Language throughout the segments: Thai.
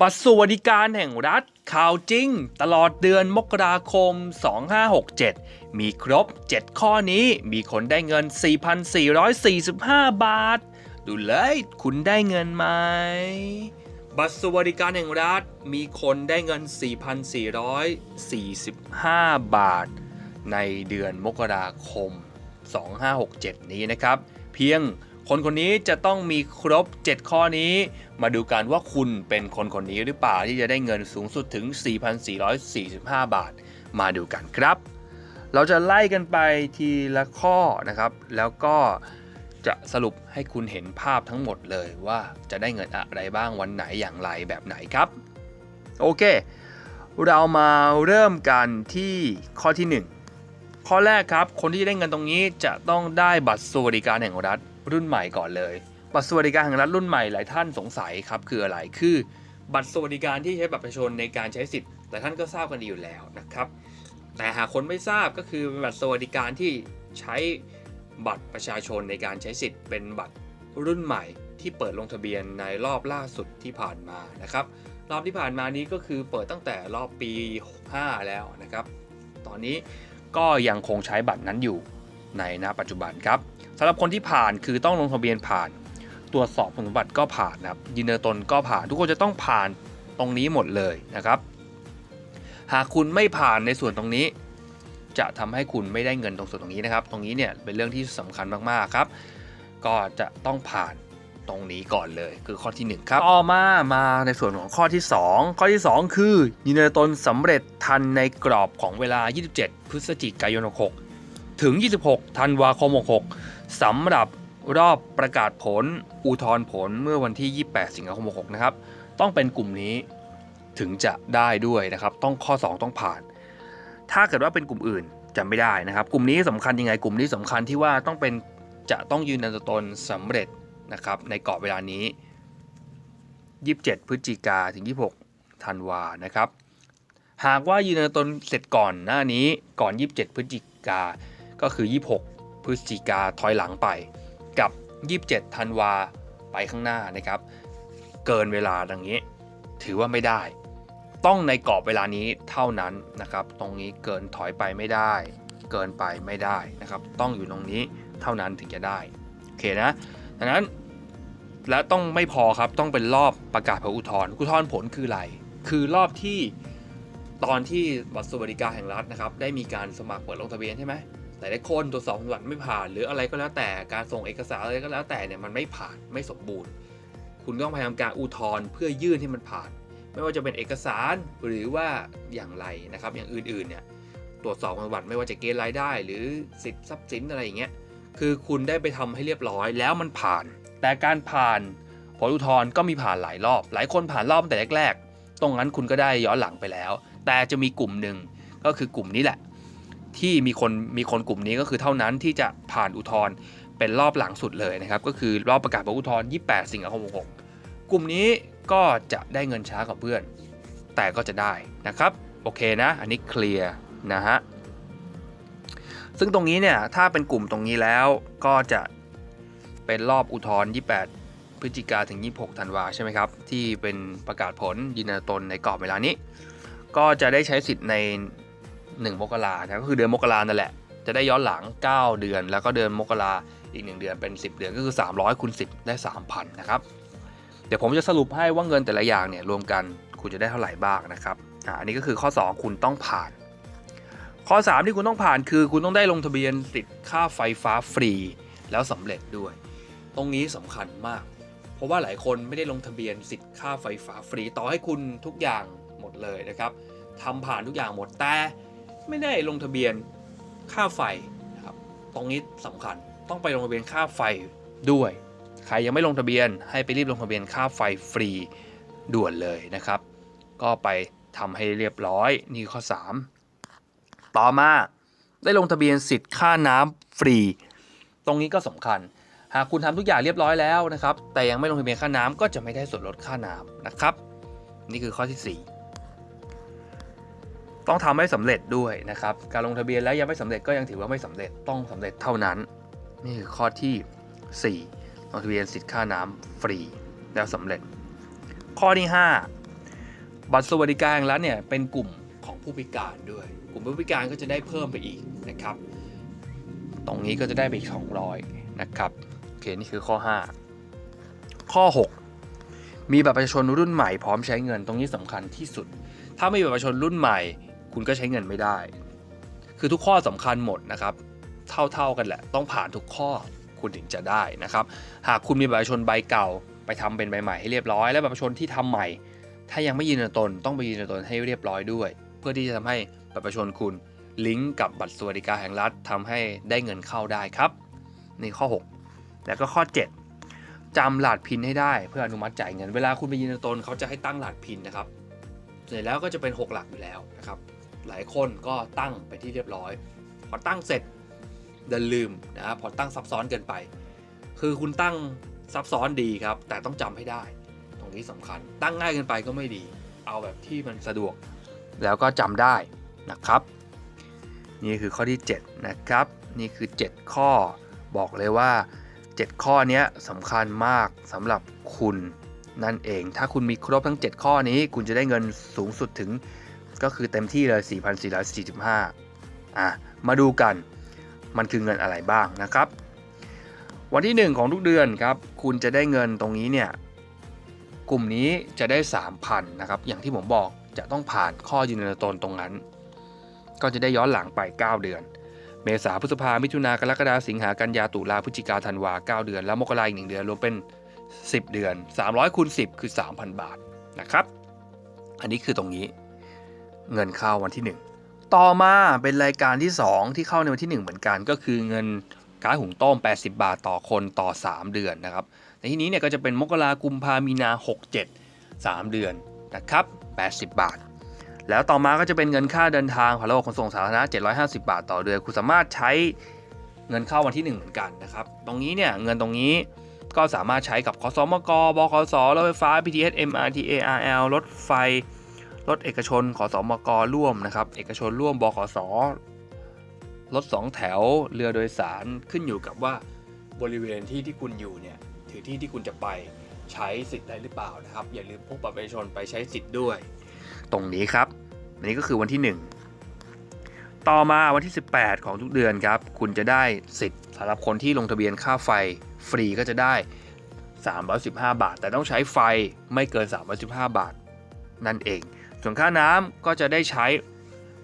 บัตรสวัสดิการแห่งรัฐ ข่าวจริง ตลอดเดือนมกราคม 2567 มีครบ 7 ข้อนี้มีคนได้เงิน 4,445 บาท ดูเลยคุณได้เงินไหม บัตรสวัสดิการแห่งรัฐ มีคนได้เงิน 4,445 บาท ในเดือนมกราคม 2567 นี้นะครับ เพียง คนคนนี้จะต้องมีครบ 7 ข้อนี้ มาดูกันว่าคุณเป็นคนคนนี้หรือเปล่าที่จะได้เงินสูงสุดถึง 4,445 บาท มาดูกันครับ เราจะไล่กันไปทีละข้อนะครับ แล้วก็จะสรุปให้คุณเห็นภาพทั้งหมดเลยว่าจะได้เงินอะไรบ้างวันไหนอย่างไรแบบไหนครับ โอเค เรามาเริ่มกันที่ข้อที่ 1 ข้อแรกครับ คนที่จะได้เงินตรงนี้จะต้องได้บัตรสวัสดิการแห่งรัฐ รุ่นใหม่ก่อนเลย บัตรสวัสดิการแห่งรัฐรุ่นใหม่หลายท่านสงสัยครับคืออะไรคือ บัตรสวัสดิการที่ใช้บัตรประชาชนในการใช้สิทธิ์หลายท่านก็ทราบกันดีอยู่แล้วนะครับ แต่หากคนไม่ทราบก็คือเป็นบัตรสวัสดิการที่ใช้บัตรประชาชนในการใช้สิทธิ์เป็นบัตรรุ่นใหม่ที่เปิดลงทะเบียนในรอบล่าสุดที่ผ่านมานะครับ รอบที่ผ่านมานี้ก็คือเปิดตั้งแต่รอบปี 65 แล้วนะครับ ตอนนี้ก็ยังคงใช้บัตรนั้นอยู่ ในณปัจจุบันครับสำหรับคนที่ผ่านคือต้องลงทะเบียนผ่าน ตรวจสอบคุณสมบัติก็ผ่านนะครับยืนยันตนก็ผ่าน ทุกคนจะต้องผ่านตรงนี้หมดเลยนะครับ หากคุณไม่ผ่านในส่วนตรงนี้ จะทำให้คุณไม่ได้เงินตรงส่วนตรงนี้นะครับ ตรงนี้เนี่ยเป็นเรื่องที่สำคัญมากๆครับ ก็จะต้องผ่านตรงนี้ก่อนเลยคือข้อที่หนึ่งครับต่อมามาในส่วนของข้อที่สองข้อที่สองคือยืนยันตนสำเร็จทันในกรอบของเวลา 27 พฤศจิกายน 66 ถึง 26 ธันวาคม 66สำหรับรอบประกาศผลอุทธรณ์ผลเมื่อวันที่ 28 สิงหาคม 66 นะครับ ต้องเป็นกลุ่มนี้ถึงจะได้ด้วยนะครับ ต้องข้อ 2 ต้องผ่าน ถ้าเกิดว่าเป็นกลุ่มอื่นจะไม่ได้นะครับ กลุ่มนี้สำคัญยังไง กลุ่มนี้สำคัญที่ว่าต้องเป็นจะต้องยืนยันตัวตนสำเร็จนะครับในกรอบเวลานี้ 27 พฤศจิกาถึง 26 ธันวานะครับ หากว่ายืนยันตัวตนเสร็จก่อนหน้านี้ก่อน 27 พฤศจิกา ก็คือ 26 พฤศจิกาถอยหลังไปกับ 27 ธันวาไปข้างหน้านะครับ เกินเวลาดังนี้ ถือว่าไม่ได้ ต้องในกรอบเวลานี้เท่านั้นนะครับ ตรงนี้เกินถอยไปไม่ได้ เกินไปไม่ได้นะครับ ต้องอยู่ตรงนี้เท่านั้นถึงจะได้โอเคนะดังนั้นและต้องไม่พอครับต้องเป็นรอบประกาศผลอุทธรณ์อุทธรณ์ผลคืออะไร คือรอบที่ตอนที่บัตรสวัสดิการแห่งรัฐนะครับ ได้มีการสมัครเปิดลงทะเบียนใช่ไหม แต่ได้คนตรวจสอบคุณสมบัติไม่ผ่าน หรืออะไรก็แล้วแต่การส่งเอกสารอะไรก็แล้วแต่เนี่ยมันไม่ผ่านไม่สมบูรณ์ คุณต้องพยายามการอุทธรณ์เพื่อยื่นให้มันผ่าน ไม่ว่าจะเป็นเอกสารหรือว่าอย่างไรนะครับ อย่างอื่นๆเนี่ยตรวจสอบคุณสมบัติไม่ว่าจะเกณฑ์รายได้ หรือสิทธิทรัพย์สินอะไรอย่างเงี้ยคือคุณได้ไปทำให้เรียบร้อยแล้วมันผ่าน แต่การผ่านผลอุทธรณ์ก็มีผ่านหลายรอบ หลายคนผ่านรอบแต่แรกๆตรงนั้นคุณก็ได้ย้อนหลังไปแล้ว แต่จะมีกลุ่มหนึ่งก็คือกลุ่มนี้แหละ ที่มีคนมีคนกลุ่มนี้ก็คือเท่านั้นที่จะผ่านอุทธรณ์เป็นรอบหลังสุดเลยนะครับ ก็คือรอบประกาศผลอุทธรณ์28 สิงหาคม66กลุ่มนี้ก็จะได้เงินช้ากว่าเพื่อน แต่ก็จะได้นะครับ โอเคนะ อันนี้เคลียร์นะฮะซึ่งตรงนี้เนี่ยถ้าเป็นกลุ่มตรงนี้แล้วก็จะเป็นรอบอุทธรณ์28 พฤศจิกาถึง 26 ธันวาใช่ไหมครับ ที่เป็นประกาศผลยืนยันตนในกรอบเวลานี้ ก็จะได้ใช้สิทธิ์ใน 1มกราก็คือเดือนมกรานั่นแหละจะได้ย้อนหลัง 9 เดือน แล้วก็เดือนมกราอีก 1 เดือนเป็น 10 เดือนก็คือ 300คูณ10 ได้ 3,000นะครับเดี๋ยวผมจะสรุปให้ว่าเงินแต่ละอย่างเนี่ยรวมกันคุณจะได้เท่าไหร่บ้างนะครับอ่าอันนี้ก็คือข้อ 2 คุณต้องผ่าน ข้อ 3 ที่คุณต้องผ่านคือคุณต้องได้ลงทะเบียนสิทธิ์ค่าไฟฟ้าฟรี แล้วสำเร็จด้วย ตรงนี้สำคัญมาก เพราะว่าหลายคนไม่ได้ลงทะเบียนสิทธิ์ค่าไฟฟ้าฟรี ต่อให้คุณทุกอย่างหมดเลยนะครับทำผ่านทุกอย่างหมดแต่ ไม่ได้ลงทะเบียนค่าไฟนะครับตรงนี้สำคัญต้องไปลงทะเบียนค่าไฟด้วย ใครยังไม่ลงทะเบียนให้ไปรีบลงทะเบียนค่าไฟฟรีด่วนเลยนะครับ ก็ไปทำให้เรียบร้อยนี่ข้อ 3 ต่อมาได้ลงทะเบียนสิทธิ์ค่าน้ำฟรี ตรงนี้ก็สำคัญ หากคุณทำทุกอย่างเรียบร้อยแล้วนะครับ แต่ยังไม่ลงทะเบียนค่าน้ำก็จะไม่ได้ส่วนลดค่าน้ำนะครับ นี่คือข้อที่ 4 ต้องทำให้สำเร็จด้วยนะครับ การลงทะเบียนแล้วยังไม่สำเร็จก็ยังถือว่าไม่สำเร็จต้องสำเร็จเท่านั้น นี่คือข้อที่ 4 ลงทะเบียนสิทธิ์ค่าน้ำฟรีแล้วสำเร็จ ข้อที่ 5 บัตรสวัสดิการแห่งรัฐเนี่ยเป็นกลุ่มของผู้พิการด้วย กลุ่มผู้พิการก็จะได้เพิ่มไปอีกนะครับ ตรงนี้ก็จะได้ไปอีก 200 นะครับโอเคนี่คือข้อ 5 ข้อ 6 มีบัตรประชาชนรุ่นใหม่พร้อมใช้เงินตรงนี้สำคัญที่สุดถ้าไม่มีบัตรประชาชนรุ่นใหม่ คุณก็ใช้เงินไม่ได้ คือทุกข้อสำคัญหมดนะครับ เท่าๆกันแหละ ต้องผ่านทุกข้อคุณถึงจะได้นะครับ หากคุณมีบัตรประชาชนใบเก่า ไปทำเป็นใบใหม่ให้เรียบร้อย และบัตรประชาชนที่ทำใหม่ ถ้ายังไม่ยืนยันตนต้องไปยืนยันตนให้เรียบร้อยด้วย เพื่อที่จะทำให้บัตรประชาชนคุณลิงก์กับบัตรสวัสดิการแห่งรัฐทำให้ได้เงินเข้าได้ครับนี่ข้อ 6 แล้วก็ข้อ 7จำรหัสพินให้ได้เพื่ออนุมัติจ่ายเงิน เวลาคุณไปยืนยันตนเขาจะให้ตั้งรหัสพินนะครับเสร็จแล้วก็จะเป็น 6 หลักอยู่แล้วนะครับ หลายคนก็ตั้งไปที่เรียบร้อย พอตั้งเสร็จเดินลืมนะครับพอตั้งซับซ้อนเกินไป คือคุณตั้งซับซ้อนดีครับ แต่ต้องจำให้ได้ ตรงนี้สำคัญ ตั้งง่ายเกินไปก็ไม่ดี เอาแบบที่มันสะดวก แล้วก็จำได้นะครับ นี่คือข้อที่ 7 นะครับ นี่คือ 7 ข้อบอกเลยว่า 7 ข้อนี้สำคัญมากสำหรับคุณนั่นเอง ถ้าคุณมีครบทั้ง 7 ข้อนี้ คุณจะได้เงินสูงสุดถึง ก็คือเต็มที่เลย 4,445อะมาดูกันมันคือเงินอะไรบ้างนะครับ วันที่ 1 ของทุกเดือนครับ คุณจะได้เงินตรงนี้เนี่ย กลุ่มนี้จะได้ 3,000นะครับ อย่างที่ผมบอกจะต้องผ่านข้อยืนยันตนตรงนั้น ก็จะได้ย้อนหลังไป 9 เดือน เมษาพฤษภามิถุนากรกฎาสิงหากันยาตุลาพฤศจิกาธันวา 9 เดือน แล้วมกราอีก1เดือนรวมเป็น 10 เดือน 300คูณ10 คือ 3,000 บาทนะครับ อันนี้คือตรงนี้ เงินเข้าวันที่ 1 ต่อมาเป็นรายการที่ 2 ที่เข้าในวันที่ 1 เหมือนกันก็คือเงินก๊าซหุงต้ม 80 บาทต่อคนต่อ 3 เดือนนะครับในที่นี้เนี่ยก็จะเป็นมกรากุมภามีนา67 3 เดือนนะครับ 80 บาท แล้วต่อมาก็จะเป็นเงินค่าเดินทางผ่านระบบขนส่งสาธารณะ 750 บาทต่อเดือน คุณสามารถใช้เงินเข้าวันที่ 1 เหมือนกันนะครับ ตรงนี้เนี่ยเงินตรงนี้ก็สามารถใช้กับคสมกบขสรถไฟฟ้า BTS MRT ARL รถไฟ รถเอกชนขอสมกร่วมนะครับ เอกชนร่วมบขสรถ2แถวเรือโดยสารขึ้นอยู่กับว่าบริเวณที่ที่คุณอยู่เนี่ยถือที่ที่คุณจะไปใช้สิทธิ์ได้หรือเปล่านะครับ อย่าลืมพกบัตรประชาชนไปใช้สิทธิ์ด้วย ตรงนี้ครับอันนี้ก็คือวันที่ 1 ต่อมาวันที่ 18 ของทุกเดือนครับ คุณจะได้สิทธิ์สำหรับคนที่ลงทะเบียนค่าไฟฟรีก็จะได้ 315 บาท แต่ต้องใช้ไฟไม่เกิน 315 บาท นั่นเอง ส่วนค่าน้ำก็จะได้ใช้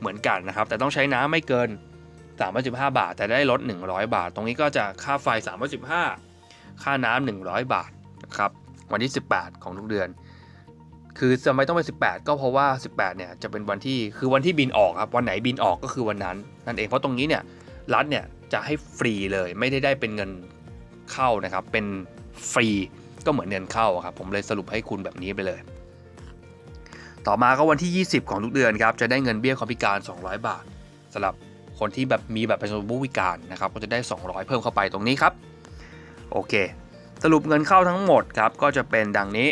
เหมือนกันนะครับ แต่ต้องใช้น้ำไม่เกิน 315 บาท แต่ได้ลด 100 บาท ตรงนี้ก็จะค่าไฟ 315 ค่าน้ำ100 บาทนะครับวันที่ 18 ของทุกเดือน คือทำไมต้องเป็น 18 ก็เพราะว่า 18 เนี่ยจะเป็นวันที่คือวันที่บินออกครับวันไหนบินออกก็คือวันนั้นนั่นเองเพราะตรงนี้เนี่ยรัฐเนี่ยจะให้ฟรีเลยไม่ได้ได้เป็นเงินเข้านะครับเป็นฟรีก็เหมือนเงินเข้าครับผมเลยสรุปให้คุณแบบนี้ไปเลย ต่อมาก็วันที่ 20 ของทุกเดือนครับจะได้เงินเบี้ยคนพิการ 200 บาทสำหรับคนที่แบบมีแบบประชาชนผู้พิการนะครับก็จะได้ 200 เพิ่มเข้าไปตรงนี้ครับโอเค สรุปเงินเข้าทั้งหมดครับก็จะเป็นดังนี้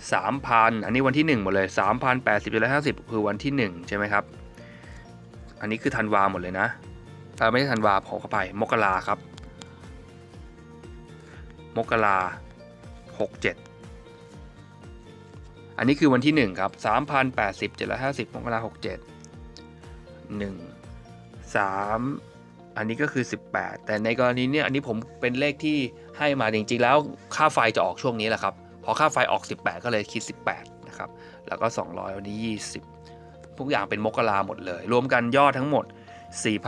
3,000 อันนี้วันที่ 1 หมดเลย 3,080 50คือวันที่ 1 ใช่ไหมครับ อันนี้คือธันวาหมดเลยนะเออไม่ใช่ธันวาขอเข้าไป มกราครับ มกรา67 อันนี้คือวันที่ 1 ครับ3,080 750มกรา67 1 3อันนี้ก็คือ 18 แต่ในกรณีเนี้ยอันนี้ผมเป็นเลขที่ให้มาจริงๆ แล้วค่าไฟจะออกช่วงนี้แหละครับ พอค่าไฟออก 18 ก็เลยคิด 18 นะครับ แล้วก็ 200 วันนี้ 20 ทุกอย่างเป็นมกราหมดเลย รวมกันยอดทั้งหมด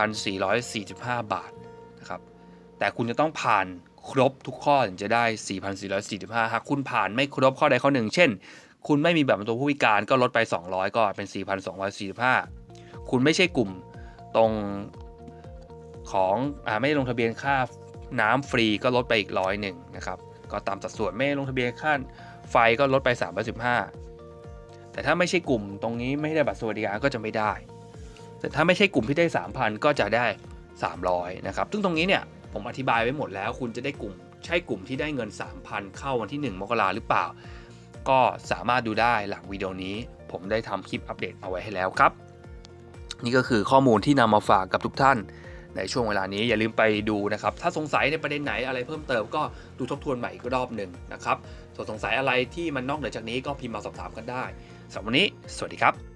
4,445 บาทนะครับ แต่คุณจะต้องผ่านครบทุกข้อถึงจะได้ 4,445 หากคุณผ่านไม่ครบข้อใดข้อหนึ่ง เช่น คุณไม่มีแบบประตูผู้พิการก็ลดไป 200 ก็เป็น 4,245 คุณไม่ใช่กลุ่มตรงของอไม่ได้ลงทะเบียนค่าน้ำฟรีก็ลดไปอีกร้อยหนึ่งนะครับ ก็ตามสัดส่วนไม่ได้ลงทะเบียนค่าไฟก็ลดไป 315 แต่ถ้าไม่ใช่กลุ่มตรงนี้ไม่ได้บัตรสวัสดิการก็จะไม่ได้ แต่ถ้าไม่ใช่กลุ่มที่ได้ 3,000 ก็จะได้ 300 นะครับ ซึ่งตรงนี้เนี่ยผมอธิบายไว้หมดแล้ว คุณจะได้กลุ่มใช่กลุ่มที่ได้เงิน 3,000 เข้าวันที่ 1 มกราหรือเปล่า ก็สามารถดูได้หลังวิดีโอนี้ ผมได้ทำคลิปอัปเดตเอาไว้ให้แล้วครับ นี่ก็คือข้อมูลที่นำมาฝากกับทุกท่านในช่วงเวลานี้อย่าลืมไปดูนะครับ ถ้าสงสัยในประเด็นไหนอะไรเพิ่มเติมก็ดูทบทวนใหม่อีกรอบหนึ่งนะครับส่วนสงสัยอะไรที่มันนอกเหนือจากนี้ก็พิมพ์มาสอบถามกันได้สำหรับวันนี้ สวัสดีครับ